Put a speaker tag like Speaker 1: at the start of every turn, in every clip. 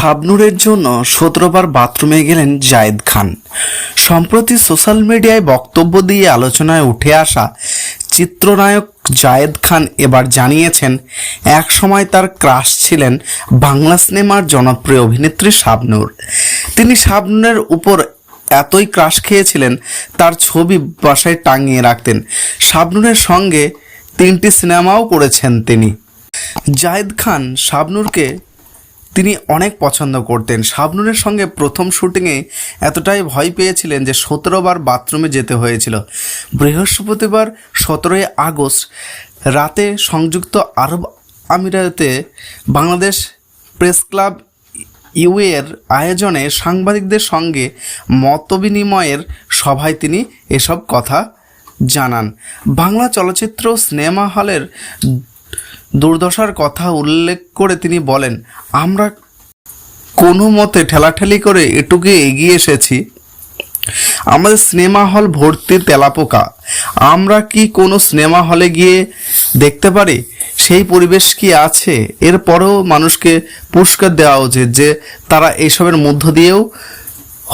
Speaker 1: শাবনুরের জন্য সতেরোবার বাথরুমে গেলেন জায়েদ খান। সম্প্রতি সোশ্যাল মিডিয়ায় বক্তব্য দিয়ে আলোচনায় উঠে আসা চিত্রনায়ক জায়েদ খান এবার জানিয়েছেন, এক সময় তার ক্রাশ ছিলেন বাংলা সিনেমার জনপ্রিয় অভিনেত্রী শাবনূর। তিনি শাবনূরের উপর এতই ক্রাশ খেয়েছিলেন, তার ছবি বাসায় টাঙিয়ে রাখতেন। শাবনূরের সঙ্গে তিনটি সিনেমাও করেছেন তিনি। জায়েদ খান শাবনূরকে তিনি অনেক পছন্দ করতেন। শাবনুরের সঙ্গে প্রথম শুটিংয়ে এতটাই ভয় পেয়েছিলেন যে সতেরো বার বাথরুমে যেতে হয়েছিল। বৃহস্পতিবার সতেরোই আগস্ট রাতে সংযুক্ত আরব আমিরাতে বাংলাদেশ প্রেস ক্লাব ইউএর আয়োজনে সাংবাদিকদের সঙ্গে মতবিনিময়ের সভায় তিনি এসব কথা জানান। বাংলা চলচ্চিত্র সিনেমা হলের দুর্দশার কথা উল্লেখ করে তিনি বলেন, আমরা কোনো মতে ঠেলাঠেলি করে এটুকু এগিয়ে এসেছি। আমাদের সিনেমা হল ভর্তি তেলাপোকা। আমরা কি কোনো সিনেমা হলে গিয়ে দেখতে পারি? সেই পরিবেশ কি আছে? এরপরেও মানুষকে পুরস্কার দেওয়া উচিত যে তারা এইসবের মধ্য দিয়েও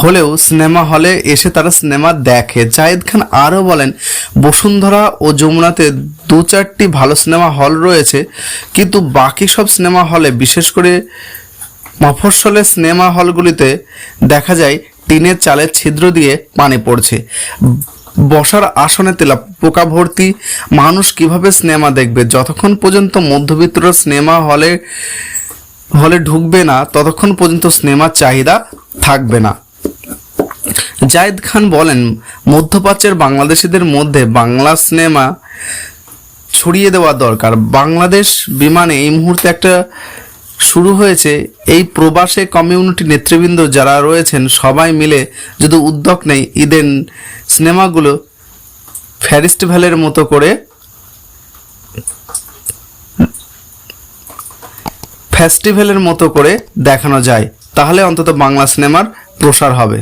Speaker 1: হলেও সিনেমা হলে এসে তারা সিনেমা দেখে। জায়েদ খান আরও বলেন, বসুন্ধরা ও যমুনাতে দু চারটি ভালো সিনেমা হল রয়েছে, কিন্তু বাকি সব সিনেমা হলে, বিশেষ করে মফস্বলে সিনেমা হলগুলিতে দেখা যায় টিনের চালের ছিদ্র দিয়ে পানি পড়ছে। বসার আসনে তেলা পোকা ভর্তি, মানুষ কীভাবে সিনেমা দেখবে? যতক্ষণ পর্যন্ত মধ্যবিত্তরা সিনেমা হলে হলে ঢুকবে না, ততক্ষণ পর্যন্ত সিনেমার চাহিদা থাকবে না। জায়েদ খান বলেন, মধ্যপ্রাচ্যের বাংলাদেশিদের মধ্যে বাংলা সিনেমা ছড়িয়ে দেওয়া দরকার। বাংলাদেশ বিমানে এই মুহূর্তে একটা শুরু হয়েছে। এই প্রবাসে কমিউনিটি নেতৃবৃন্দ যারা রয়েছেন, সবাই মিলে যদি উদ্যোগ নেই ঈদের সিনেমাগুলো ফেস্টিভ্যালের মতো করে ফেস্টিভ্যালের মতো করে দেখানো যায়, তাহলে অন্তত বাংলা সিনেমার প্রসার হবে।